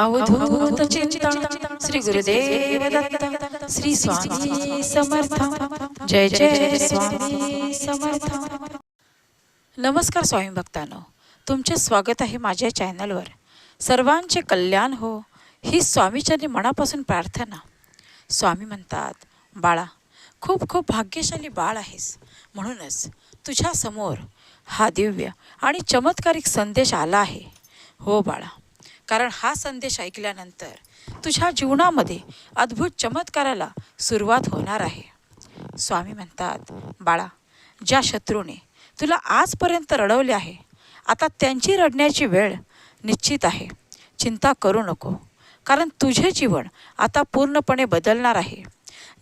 अवधूत चिंता श्री गुरुदेव दत्त श्री स्वामी समर्थ जय जय स्वामी समर्थ नमस्कार स्वामी भक्तांनो तुमचे स्वागत आहे माझ्या चॅनलवर. सर्वांचे कल्याण हो ही स्वामीचरणी मनापासून प्रार्थना. स्वामी म्हणतात बाळा खूप खूप भाग्यशाली बाळ आहेस. म्हणूनच तुझ्या समोर हा दिव्य आणि चमत्कारिक संदेश आला आहे. हो बाळा कारण हा संदेश ऐकल्यानंतर तुझ्या जीवनामध्ये अद्भुत चमत्काराला सुरुवात होणार आहे. स्वामी म्हणतात बाळा ज्या शत्रूने तुला आजपर्यंत रडवले आहे आता त्यांची रडण्याची वेळ निश्चित आहे. चिंता करू नको कारण तुझे जीवन आता पूर्णपणे बदलणार आहे.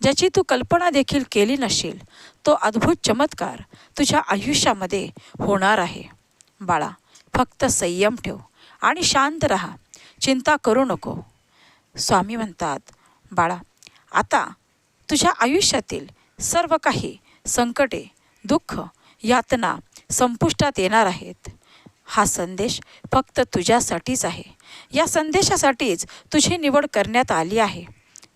ज्याची तू कल्पना देखील केली नशील तो अद्भुत चमत्कार तुझ्या आयुष्यामध्ये होणार आहे. बाळा फक्त संयम ठेव. आणि शांत राहा. चिंता करू नको. स्वामी म्हणतात बाळा आता तुझ्या आयुष्यातील सर्व काही संकटे दुःख यातना संपुष्टात येणार आहेत. हा संदेश फक्त तुझ्यासाठीच आहे. या संदेशासाठीच तुझी निवड करण्यात आली आहे.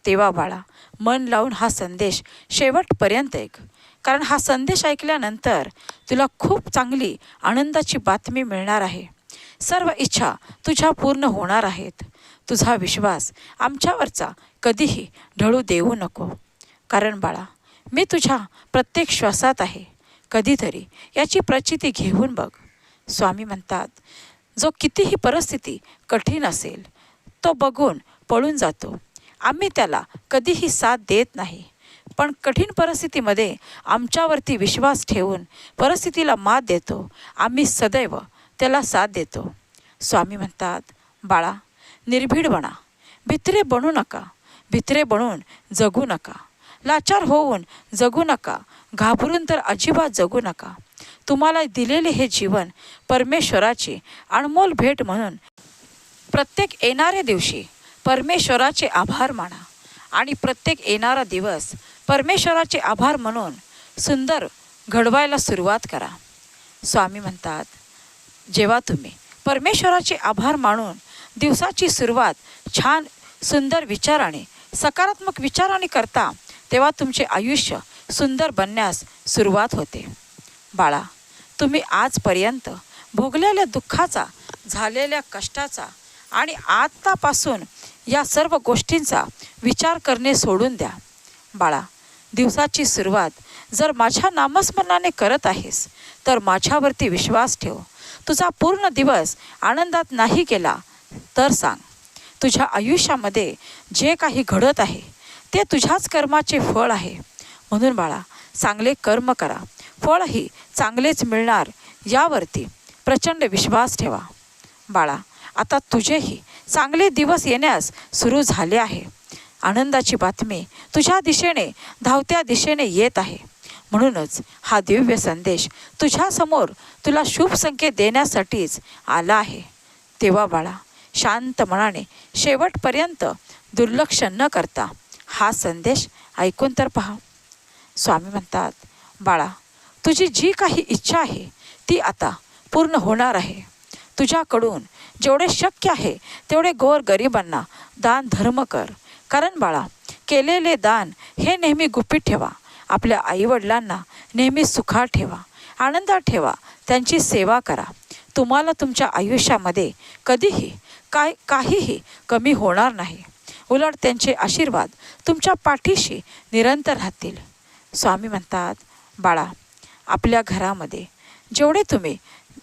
तेव्हा बाळा मन लावून हा संदेश शेवटपर्यंत ऐक. कारण हा संदेश ऐकल्यानंतर तुला खूप चांगली आनंदाची बातमी मिळणार आहे. सर्व इच्छा तुझ्या पूर्ण होणार आहेत. तुझा विश्वास आमच्यावरचा कधीही ढळू देऊ नको. कारण बाळा मी तुझ्या प्रत्येक श्वासात आहे. कधीतरी याची प्रचिती घेऊन बघ. स्वामी म्हणतात जो कितीही परिस्थिती कठीण असेल तो बघून पळून जातो. आम्ही त्याला कधीही साथ देत नाही. पण कठीण परिस्थितीमध्ये आमच्यावरती विश्वास ठेवून परिस्थितीला मात देतो. आम्ही सदैव त्याला साथ देतो. स्वामी म्हणतात बाळा निर्भीड बना. भित्रे बनू नका. भित्रे बनून जगू नका. लाचार होऊन जगू नका. घाबरून तर अजिबात जगू नका. तुम्हाला दिलेले हे जीवन परमेश्वराची अनमोल भेट म्हणून प्रत्येक येणाऱ्या दिवशी परमेश्वराचे आभार माना. आणि प्रत्येक येणारा दिवस परमेश्वराचे आभार म्हणून सुंदर घडवायला सुरुवात करा. स्वामी म्हणतात जेव्हा तुम्ही परमेश्वराचे आभार मानून दिवसाची सुरुवात छान सुंदर विचाराने सकारात्मक विचाराने करता तेव्हा तुमचे आयुष्य सुंदर बनण्यास सुरुवात होते. बाळा तुम्ही आजपर्यंत भोगलेल्या दुःखाचा झालेल्या कष्टाचा आणि आत्तापासून या सर्व गोष्टींचा विचार करणे सोडून द्या. बाळा दिवसाची सुरुवात जर माझ्या नामस्मरणाने करत आहेस तर माझ्यावरती विश्वास ठेव. तुझा पूर्ण दिवस आनंदात नाही गेला तर सांग तुझ्या आयुष्यामध्ये जे काही घडत आहे ते तुझ्याच कर्माचे फळ आहे. म्हणून बाळा चांगले कर्म करा. फळही चांगलेच मिळणार यावरती प्रचंड विश्वास ठेवा. बाळा आता तुझेही चांगले दिवस येण्यास सुरू झाले आहे. आनंदाची बातमी तुझ्या दिशेने धावत्या दिशेने येत आहे. म्हणूनच हा दिव्य संदेश तुझ्यासमोर तुला शुभ संकेत देण्यासाठीच आला आहे. तेव्हा बाळा शांत मनाने शेवटपर्यंत दुर्लक्ष न करता हा संदेश ऐकून तर पहा. स्वामी म्हणतात बाळा तुझी जी काही इच्छा आहे ती आता पूर्ण होणार आहे. तुझ्याकडून जेवढे शक्य आहे तेवढे गोर गरिबांना दान धर्म कर. कारण बाळा केलेले दान हे नेहमी गुपित ठेवा. आपल्या आईवडिलांना नेहमी सुखात ठेवा आनंदात ठेवा त्यांची सेवा करा. तुम्हाला तुमच्या आयुष्यामध्ये कधीही काय काहीही कमी होणार नाही. उलट त्यांचे आशीर्वाद तुमच्या पाठीशी निरंतर राहतील. स्वामी म्हणतात बाळा आपल्या घरामध्ये जेवढे तुम्ही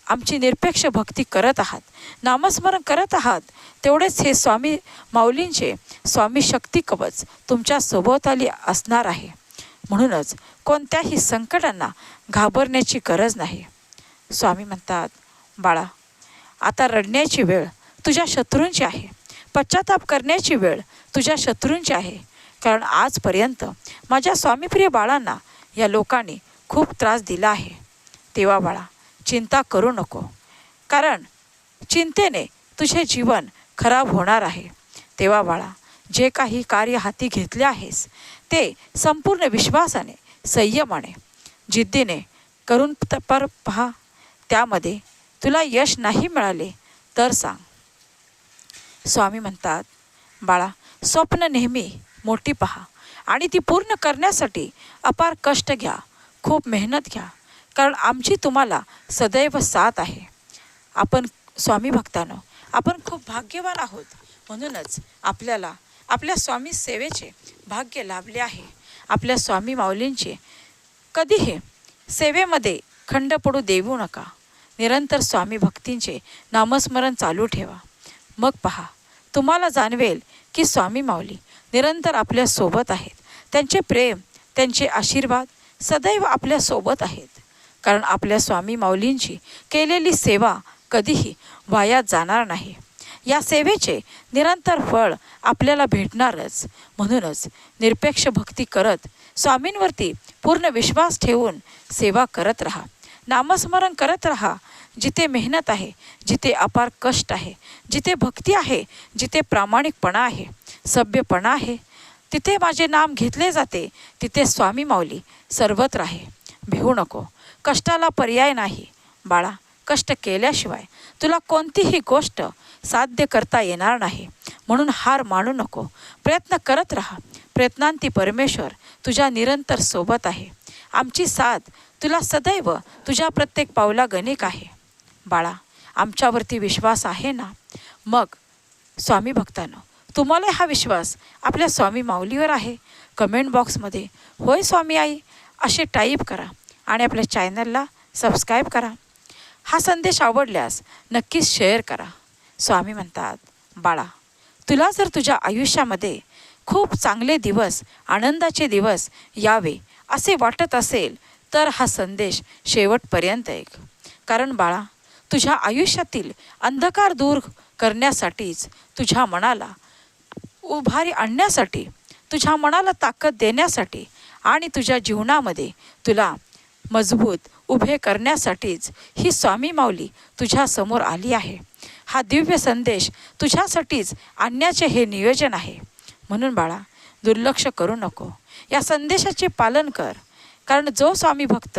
आमची निरपेक्ष भक्ती करत आहात नामस्मरण करत आहात तेवढेच हे स्वामी माऊलींचे स्वामी शक्ती कवच तुमच्या सभोवताली असणार आहे. म्हणूनच कोणत्याही संकटांना घाबरण्याची गरज नाही. स्वामी म्हणतात बाळा आता रडण्याची वेळ तुझ्या शत्रूंची आहे. पश्चाताप करण्याची वेळ तुझ्या शत्रूंची आहे. कारण आजपर्यंत माझ्या स्वामीप्रिय बाळांना या लोकांनी खूप त्रास दिला आहे. तेव्हा बाळा चिंता करू नको. कारण चिंतेने तुझे जीवन खराब होणार आहे. तेव्हा बाळा जे काही कार्य हाती घेतले आहेस ते संपूर्ण विश्वासाने संयमाने जिद्दीने करून पर पहा. त्यामध्ये तुला यश नाही मिळाले तर सांग. स्वामी म्हणतात बाळा स्वप्न नेहमी मोठी पहा आणि ती पूर्ण करण्यासाठी अपार कष्ट घ्या खूप मेहनत घ्या कारण आमची तुम्हाला सदैव साथ आहे. आपण स्वामी भक्तानं आपण खूप भाग्यवान आहोत. म्हणूनच आपल्याला आपल्या स्वामी सेवेचे भाग्य लाभले आहे. आपल्या स्वामी माऊलींचे कधीही सेवेमध्ये खंड पडू देऊ नका. निरंतर स्वामी भक्तींचे नामस्मरण चालू ठेवा. मग पहा तुम्हाला जाणवेल की स्वामी माऊली निरंतर आपल्यासोबत आहेत. त्यांचे प्रेम त्यांचे आशीर्वाद सदैव आपल्यासोबत आहेत. कारण आपल्या स्वामी माऊलींची केलेली सेवा कधीही वाया जाणार नाही. या सेवेचे निरंतर फळ आपल्याला भेटणारच. म्हणूनच निरपेक्ष भक्ती करत स्वामींवरती पूर्ण विश्वास ठेवून सेवा करत राहा. नामस्मरण करत राहा. जिथे मेहनत आहे जिथे अपार कष्ट आहे जिथे भक्ती आहे जिथे प्रामाणिकपणा आहे सभ्यपणा आहे तिथे माझे नाम घेतले जाते तिथे स्वामी माऊली सर्वत्र आहे. भिवू नको. कष्टाला पर्याय नाही. बाळा कष्ट केल्याशिवाय तुला कोणतीही गोष्ट साध्य करता येणार नाही. म्हणून हार मानू नको. प्रयत्न करत राहा. प्रयत्नांती परमेश्वर तुझ्या निरंतर सोबत आहे. आमची साथ तुला सदैव तुझ्या प्रत्येक पावला गणिक आहे. बाळा आमच्यावरती विश्वास आहे ना? मग स्वामी भक्तांनो तुम्हाला हा विश्वास आपल्या स्वामी माऊलीवर आहे? कमेंट बॉक्समध्ये होय स्वामी आई असे टाईप करा आणि आपल्या चॅनलला सबस्क्राईब करा. हा संदेश आवडल्यास नक्कीच शेअर करा. स्वामी म्हणतात बाळा तुला जर तुझ्या आयुष्यामध्ये खूप चांगले दिवस आनंदाचे दिवस यावे असे वाटत असेल तर हा संदेश शेवटपर्यंत ऐक. कारण बाळा तुझ्या आयुष्यातील अंधकार दूर करण्यासाठीच तुझ्या मनाला उभारी आणण्यासाठी तुझ्या मनाला ताकद देण्यासाठी आणि तुझ्या जीवनामध्ये तुला मजबूत उभे करण्यासाठीच ही स्वामी माऊली तुझ्यासमोर आली आहे. हा दिव्य संदेश तुझ्यासाठीच आणण्याचे हे नियोजन आहे. म्हणून बाळा दुर्लक्ष करू नको. या संदेशाचे पालन कर. कारण जो स्वामी भक्त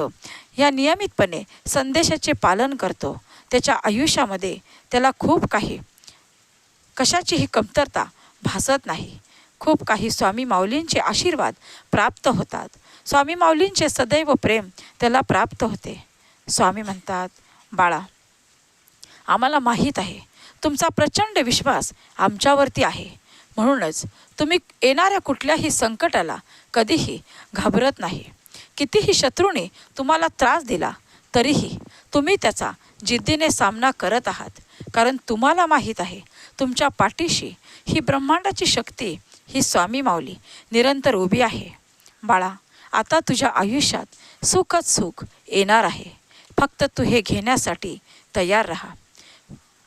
या नियमितपणे संदेशाचे पालन करतो त्याच्या आयुष्यामध्ये त्याला खूप काही कशाचीही कमतरता भासत नाही. खूप काही स्वामी माऊलींचे आशीर्वाद प्राप्त होतात. स्वामी माऊलींचे सदैव प्रेम त्याला प्राप्त होते. स्वामी म्हणतात बाळा आम्हाला माहीत आहे. तुमचा प्रचंड विश्वास आमच्यावरती आहे. म्हणूनच तुम्ही येणाऱ्या कुठल्याही संकटाला कधीही घाबरत नाही. कितीही शत्रूने तुम्हाला त्रास दिला तरीही तुम्ही त्याचा जिद्दीने सामना करत आहात. कारण तुम्हाला माहीत आहे तुमच्या पाठीशी ही ब्रह्मांडाची शक्ती ही स्वामी माऊली निरंतर उभी आहे. बाळा आता तुझ्या आयुष्यात सुखच सुख येणार आहे. फक्त तू हे घेण्यासाठी तयार राहा.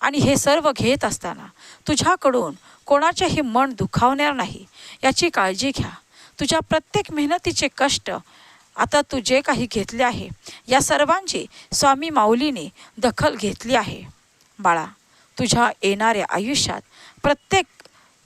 आणि हे सर्व घेत असताना तुझ्याकडून कोणाचेही मन दुखावणार नाही. याची काळजी घ्या. तुझ्या प्रत्येक मेहनतीचे कष्ट आता तू जे काही घेतले आहे या सर्वांची स्वामी माऊलीने दखल घेतली आहे. बाळा तुझ्या येणाऱ्या आयुष्यात प्रत्येक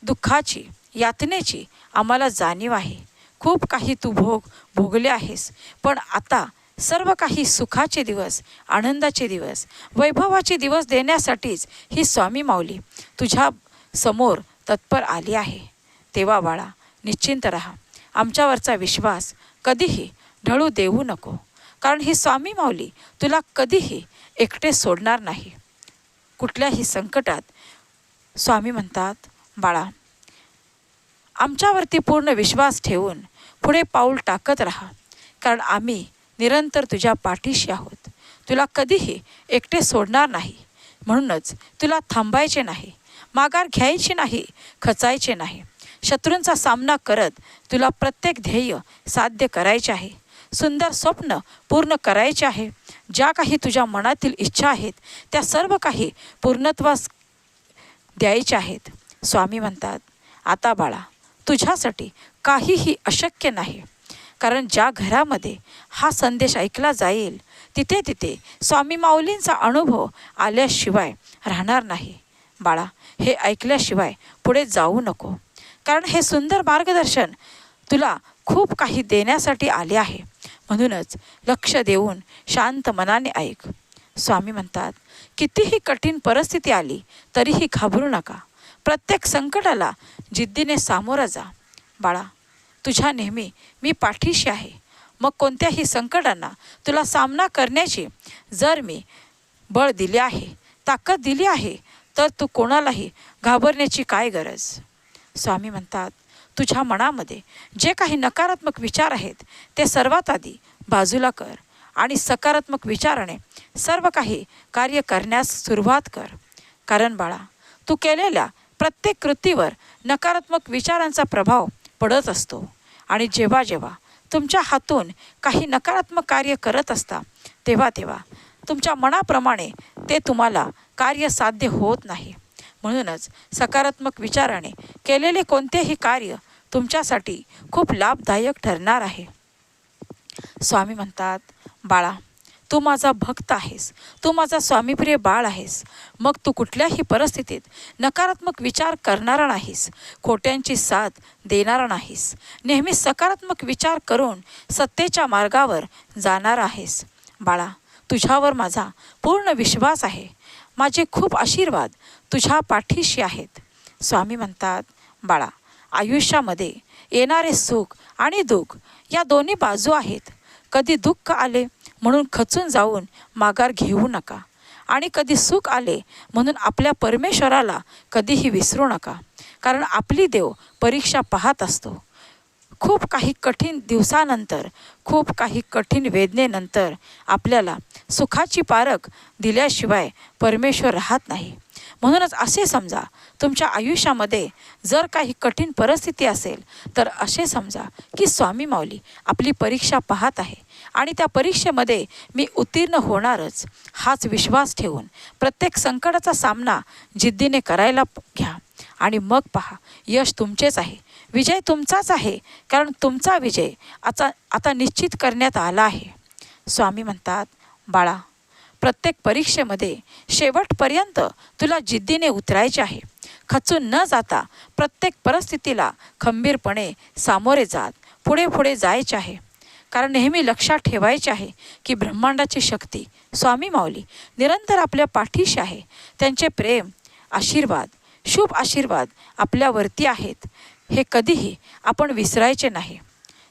दुःखाची यातनेची आम्हाला जाणीव आहे. खूप काही तू भोग भोगले आहेस पण आता सर्व काही सुखाचे दिवस आनंदाचे दिवस वैभवाचे दिवस देण्यासाठीच ही स्वामी माऊली तुझ्या समोर तत्पर आली आहे. तेव्हा बाळा निश्चिंत राहा. आमच्यावरचा विश्वास कधीही ढळू देऊ नको. कारण ही स्वामी माऊली तुला कधीही एकटे सोडणार नाही. कुठल्याही संकटात स्वामी म्हणतात बाळा आमच्यावरती पूर्ण विश्वास ठेवून पुढे पाऊल टाकत राहा. कारण आम्ही निरंतर तुझ्या पाठीशी आहोत. तुला कधीही एकटे सोडणार नाही. म्हणूनच तुला थांबायचे नाही. माघार घ्यायची नाही खचायचे नाही. शत्रूंचा सामना करत तुला प्रत्येक ध्येय साध्य करायचे आहे. सुंदर स्वप्न पूर्ण करायचे आहे. ज्या काही तुझ्या मनातील इच्छा आहेत त्या सर्व काही पूर्णत्वास द्यायचे आहेत. स्वामी म्हणतात आता बाळा तुझ्यासाठी काहीही अशक्य नाही. कारण ज्या घरामध्ये हा संदेश ऐकला जाईल तिथे तिथे स्वामी माऊलींचा अनुभव आल्याशिवाय राहणार नाही. बाळा हे ऐकल्याशिवाय पुढे जाऊ नको. कारण हे सुंदर मार्गदर्शन तुला खूप काही देण्यासाठी आले आहे. म्हणूनच लक्ष देऊन शांत मनाने ऐक. स्वामी म्हणतात कितीही कठीण परिस्थिती आली तरीही घाबरू नका. प्रत्येक संकटाला जिद्दीने सामोरा जा. बाळा तुझ्या नेहमी मी पाठीशी आहे. मग कोणत्याही संकटांना तुला सामना करण्याची जर मी बळ दिले आहे ताकद दिली आहे तर तू कोणालाही घाबरण्याची काय गरज? स्वामी म्हणतात तुझ्या मनामध्ये जे काही नकारात्मक विचार आहेत ते सर्वात आधी बाजूला कर आणि सकारात्मक विचाराने सर्व काही कार्य करण्यास सुरुवात कर. कारण बाळा तू केलेल्या प्रत्येक कृतीवर नकारात्मक विचारांचा प्रभाव पडत असतो. आणि जेव्हा जेव्हा तुमच्या हातून काही नकारात्मक कार्य करत असता तेव्हा तेव्हा तुमच्या मनाप्रमाणे ते तुम्हाला कार्य साध्य होत नाही. म्हणूनच सकारात्मक विचाराने केलेले कोणतेही कार्य तुमच्यासाठी खूप लाभदायक ठरणार आहे. स्वामी म्हणतात बाळा तू माझा भक्त आहेस. तू माझा स्वामीप्रिय बाळ आहेस. मग तू कुठल्याही परिस्थितीत नकारात्मक विचार करणारा नाहीस. खोट्यांची साथ देणारा नाहीस. नेहमी सकारात्मक विचार करून सत्तेच्या मार्गावर जाणार आहेस. बाळा तुझ्यावर माझा पूर्ण विश्वास आहे. माझे खूप आशीर्वाद तुझ्या पाठीशी आहेत. स्वामी म्हणतात बाळा आयुष्यामध्ये येणारे सुख आणि दुःख या दोन्ही बाजू आहेत. कधी दुःख आले म्हणून खचून जाऊन माघार घेऊ नका. आणि कधी सुख आले म्हणून आपल्या परमेश्वराला कधीही विसरू नका. कारण आपली देव परीक्षा पाहत असतो. खूप काही कठीण दिवसानंतर खूप काही कठीण वेदनेनंतर आपल्याला सुखाची पारख दिल्याशिवाय परमेश्वर राहत नाही. म्हणूनच असे समजा तुमच्या आयुष्यामध्ये जर काही कठीण परिस्थिती असेल तर असे समजा की स्वामी माऊली आपली परीक्षा पाहत आहे आणि त्या परीक्षेमध्ये मी उत्तीर्ण होणारच हाच विश्वास ठेवून प्रत्येक संकटाचा सामना जिद्दीने करायला घ्या. आणि मग पहा यश तुमचेच आहे. विजय तुमचाच आहे कारण तुमचा विजय आता आता निश्चित करण्यात आला आहे. स्वामी म्हणतात बाळा प्रत्येक परीक्षेमध्ये शेवटपर्यंत तुला जिद्दीने उतरायचे आहे. खचून न जाता प्रत्येक परिस्थितीला खंबीरपणे सामोरे जात पुढे पुढे जायचे आहे. कारण नेहमी लक्षात ठेवायचे आहे की ब्रह्मांडाची शक्ती स्वामी माऊली निरंतर आपल्या पाठीशी आहे. त्यांचे प्रेम आशीर्वाद शुभ आशीर्वाद आपल्यावरती आहेत. हे कधीही आपण विसरायचे नाही.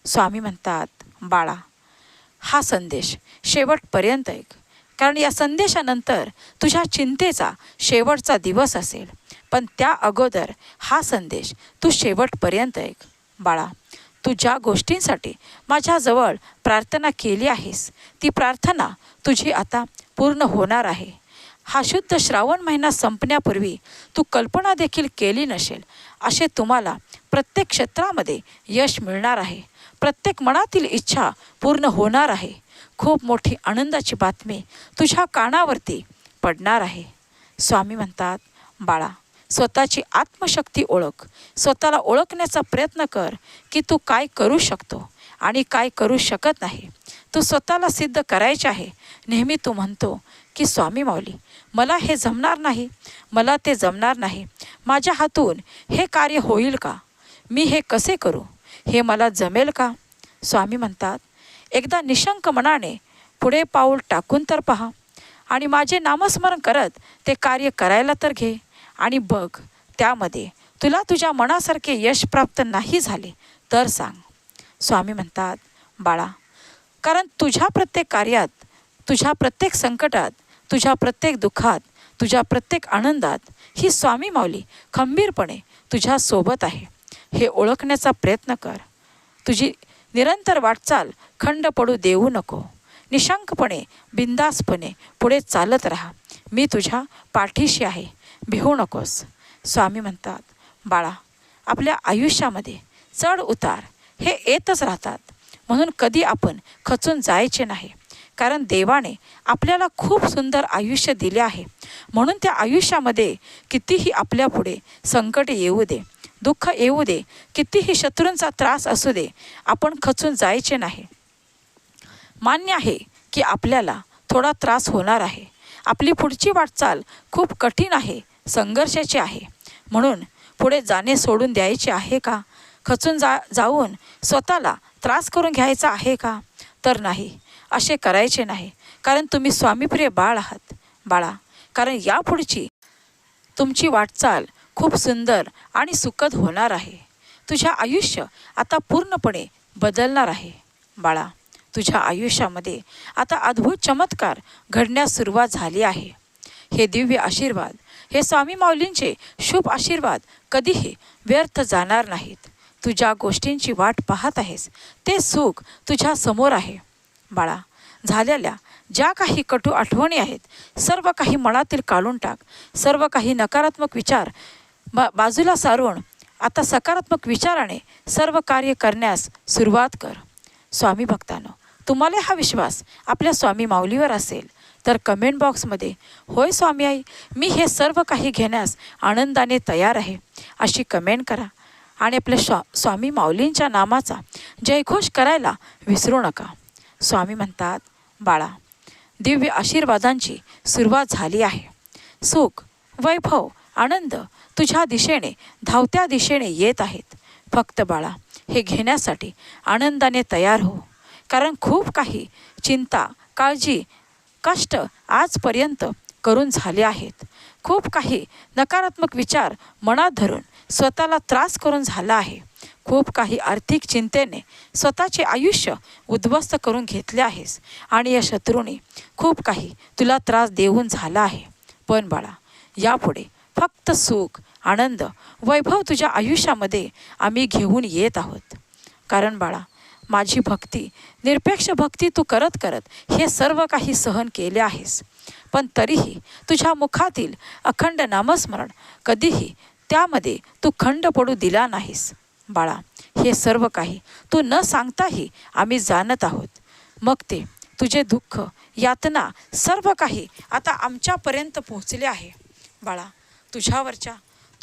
स्वामी म्हणतात बाळा हा संदेश शेवटपर्यंत एक कारण या संदेशानंतर तुझ्या चिंतेचा शेवटचा दिवस असेल. पण त्या अगोदर हा संदेश तू शेवटपर्यंत ऐक. बाळा तू ज्या गोष्टींसाठी माझ्याजवळ प्रार्थना केली आहेस ती प्रार्थना तुझी आता पूर्ण होणार आहे. हा शुद्ध श्रावण महिना संपण्यापूर्वी तू कल्पना देखील केली नसेल असे तुम्हाला प्रत्येक क्षेत्रामध्ये यश मिळणार आहे. प्रत्येक मनातील इच्छा पूर्ण होणार आहे. खूप मोठी आनंदाची बातमी तुझ्या कानावरती पडणार आहे. स्वामी म्हणतात बाळा स्वतःची आत्मशक्ती ओळख. स्वतःला ओळखण्याचा प्रयत्न कर की तू काय करू शकतो आणि काय करू शकत नाही. तू स्वतःला सिद्ध करायचे आहे. नेहमी तू म्हणतो की स्वामी माऊली मला हे जमणार नाही. मला ते जमणार नाही. माझ्या हातून हे कार्य होईल का? मी हे कसे करू? हे मला जमेल का? स्वामी म्हणतात एकदा निशंक मनाने पुढे पाऊल टाकून तर पहा. आणि माझे नामस्मरण करत ते कार्य करायला तर घे. आणि बघ त्यामध्ये तुला तुझ्या मनासारखे यश प्राप्त नाही झाले तर सांग. स्वामी म्हणतात बाळा कारण तुझ्या प्रत्येक कार्यात तुझ्या प्रत्येक संकटात तुझ्या प्रत्येक दुःखात तुझ्या प्रत्येक आनंदात ही स्वामी माऊली खंबीरपणे तुझ्यासोबत आहे. हे ओळखण्याचा प्रयत्न कर. तुझी निरंतर वाटचाल खंड पडू देऊ नको. निशंकपणे बिंदासपणे पुढे चालत राहा. मी तुझ्या पाठीशी आहे. भिवू नकोस. स्वामी म्हणतात बाळा आपल्या आयुष्यामध्ये चढ उतार हे येतच राहतात. म्हणून कधी आपण खचून जायचे नाही. कारण देवाने आपल्याला खूप सुंदर आयुष्य दिले आहे. म्हणून त्या आयुष्यामध्ये कितीही आपल्यापुढे संकट येऊ दे. दुःख येऊ दे. कितीही शत्रूंचा त्रास असू दे आपण खचून जायचे नाही. मान्य आहे की आपल्याला थोडा त्रास होणार आहे. आपली पुढची वाटचाल खूप कठीण आहे संघर्षाची आहे. म्हणून पुढे जाणे सोडून द्यायचे आहे का? खचून जा जाऊन स्वतःला त्रास करून घ्यायचा आहे का? तर नाही असे करायचे नाही. कारण तुम्ही स्वामीप्रिय बाळ आहात बाळा. कारण यापुढची तुमची वाटचाल खूप सुंदर आणि सुखद होणार आहे. तुझ्या आयुष्य आता पूर्णपणे बदलणार आहे. बाळा तुझ्या आयुष्यामध्ये आता अद्भुत चमत्कार घडण्यास सुरुवात झाली आहे. हे दिव्य आशीर्वाद हे स्वामी माऊलींचे शुभ आशीर्वाद कधीही व्यर्थ जाणार नाहीत. तू ज्या गोष्टींची वाट पाहत आहेस ते सुख तुझ्या समोर आहे. बाळा झालेल्या ज्या काही कटू आठवणी आहेत सर्व काही मनातील काढून टाक सर्व काही नकारात्मक विचार बा बाजूला सारून आता सकारात्मक विचाराने सर्व कार्य करण्यास सुरुवात कर. स्वामी भक्तांनो तुम्हाला हा विश्वास आपल्या स्वामी माऊलीवर असेल तर कमेंट बॉक्समध्ये होय स्वामी आई मी हे सर्व काही घेण्यास आनंदाने तयार आहे. अशी कमेंट करा. आणि आपल्या स्वा स्वामी माऊलींच्या नामाचा जयघोष करायला विसरू नका. स्वामी म्हणतात बाळा दिव्य आशीर्वादांची सुरुवात झाली आहे. सुख वैभव आनंद तुझ्या दिशेने धावत्या दिशेने येत आहेत. फक्त बाळा हे घेण्यासाठी आनंदाने तयार हो. कारण खूप काही चिंता काळजी कष्ट आजपर्यंत करून झाले आहेत. खूप काही नकारात्मक विचार मनात धरून स्वतःला त्रास करून झाला आहे. खूप काही आर्थिक चिंतेने स्वतःचे आयुष्य उद्ध्वस्त करून घेतले आहेस आणि या शत्रूने खूप काही तुला त्रास देऊन झाला आहे. पण बाळा यापुढे फक्त सुख आनंद वैभव तुझ्या आयुष्यामध्ये आम्ही घेऊन येत आहोत. कारण बाळा माझी भक्ती निरपेक्ष भक्ती तू करत करत हे सर्व काही सहन केले आहेस. पण तरीही तुझ्या मुखातील अखंड नामस्मरण कधीही त्यामध्ये तू खंड पडू दिला नाहीस. बाळा हे सर्व काही तू न सांगताही आम्ही जाणत आहोत. मग ते तुझे दुःख यातना सर्व काही आता आमच्यापर्यंत पोहोचले आहे. बाळा तुझ्यावरच्या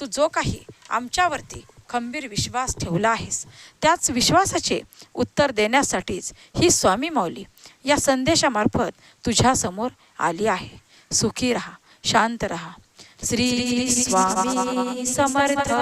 तू जो काही आमच्यावरती खंबीर विश्वास ठेवला आहेस त्याच विश्वासाचे उत्तर देण्यासाठीच ही स्वामी माऊली या संदेशामार्फत तुझ्यासमोर आली आहे. सुखी रहा शांत रहा. श्री स्वामी समर्थ